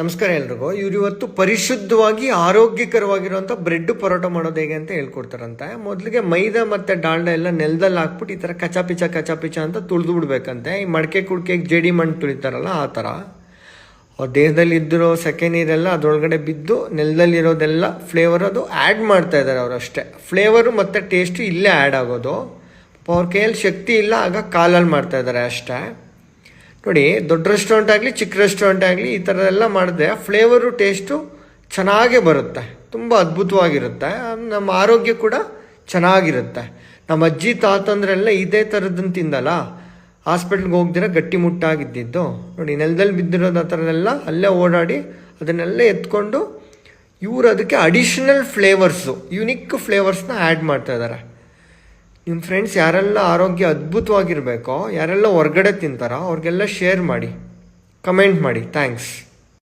ನಮಸ್ಕಾರ ಎಲ್ರಿಗೂ. ಇವ್ರು ಇವತ್ತು ಪರಿಶುದ್ಧವಾಗಿ ಆರೋಗ್ಯಕರವಾಗಿರುವಂಥ ಬ್ರೆಡ್ ಪರೋಟ ಮಾಡೋದು ಹೇಗೆ ಅಂತ ಹೇಳ್ಕೊಡ್ತಾರಂತೆ. ಮೊದಲಿಗೆ ಮೈದಾ ಮತ್ತು ಡಾಲ್ಡ ಎಲ್ಲ ನೆಲದಲ್ಲಿ ಹಾಕ್ಬಿಟ್ಟು ಈ ಥರ ಕಚಾ ಪಿಚ ಕಚಾ ಪಿಚ ಅಂತ ತುಳಿದು ಬಿಡ್ಬೇಕಂತೆ. ಈ ಮಡಕೆ ಕುಡ್ಕೆಗೆ ಜೇಡಿ ಮಣ್ಣು ತುಳಿತಾರಲ್ಲ ಆ ಥರ ದೇಹದಲ್ಲಿ ಇದ್ದಿರೋ ಸೆಕೆ ನೀರೆಲ್ಲ ಅದರೊಳಗಡೆ ಬಿದ್ದು ನೆಲದಲ್ಲಿರೋದೆಲ್ಲ ಫ್ಲೇವರ್ ಅದು ಆ್ಯಡ್ ಮಾಡ್ತಾ ಇದ್ದಾರೆ ಅವರು ಅಷ್ಟೇ. ಫ್ಲೇವರು ಮತ್ತು ಟೇಸ್ಟು ಇಲ್ಲೇ ಆ್ಯಡ್ ಆಗೋದು. ಅವ್ರ ಕೈಯಲ್ಲಿ ಶಕ್ತಿ ಇಲ್ಲ, ಆಗ ಕಾಲಲ್ಲಿ ಮಾಡ್ತಾ ಇದ್ದಾರೆ ಅಷ್ಟೇ. ನೋಡಿ, ದೊಡ್ಡ ರೆಸ್ಟೋರೆಂಟ್ ಆಗಲಿ, ಚಿಕ್ಕ ರೆಸ್ಟೋರೆಂಟ್ ಆಗಲಿ ಈ ಥರ ಎಲ್ಲ ಮಾಡಿದ್ರೆ ಫ್ಲೇವರು ಟೇಸ್ಟು ಚೆನ್ನಾಗೇ ಬರುತ್ತೆ. ತುಂಬ ಅದ್ಭುತವಾಗಿರುತ್ತೆ. ನಮ್ಮ ಆರೋಗ್ಯ ಕೂಡ ಚೆನ್ನಾಗಿರುತ್ತೆ. ನಮ್ಮ ಅಜ್ಜಿ ತಾತಂದ್ರೆಲ್ಲ ಇದೇ ಥರದ್ದನ್ನು ತಿಂದಲ್ಲ. ಹಾಸ್ಪಿಟ್ಲ್ಗೆ ಹೋಗ್ದಿರ ಗಟ್ಟಿ ಮುಟ್ಟಾಗಿದ್ದಿದ್ದು. ನೋಡಿ, ನೆಲದಲ್ಲಿ ಬಿದ್ದಿರೋದು ಆ ಥರದೆಲ್ಲ ಅಲ್ಲೇ ಓಡಾಡಿ ಅದನ್ನೆಲ್ಲ ಎತ್ಕೊಂಡು ಇವರು ಅದಕ್ಕೆ ಅಡಿಷನಲ್ ಫ್ಲೇವರ್ಸು ಯುನಿಕ್ ಫ್ಲೇವರ್ಸ್ನ ಆ್ಯಡ್ ಮಾಡ್ತಾ ಇದ್ದಾರೆ ನಿಮ್ಮ ಫ್ರೆಂಡ್ಸ್ ಯಾರೆಲ್ಲ ಆರೋಗ್ಯ ಅದ್ಭುತವಾಗಿರಬೇಕೋ ಯಾರೆಲ್ಲ ಹೊರಗಡೆ ತಿಂತಾರೋ ಅವ್ರಿಗೆಲ್ಲ ಶೇರ್ ಮಾಡಿ ಕಮೆಂಟ್ ಮಾಡಿ. ಥ್ಯಾಂಕ್ಸ್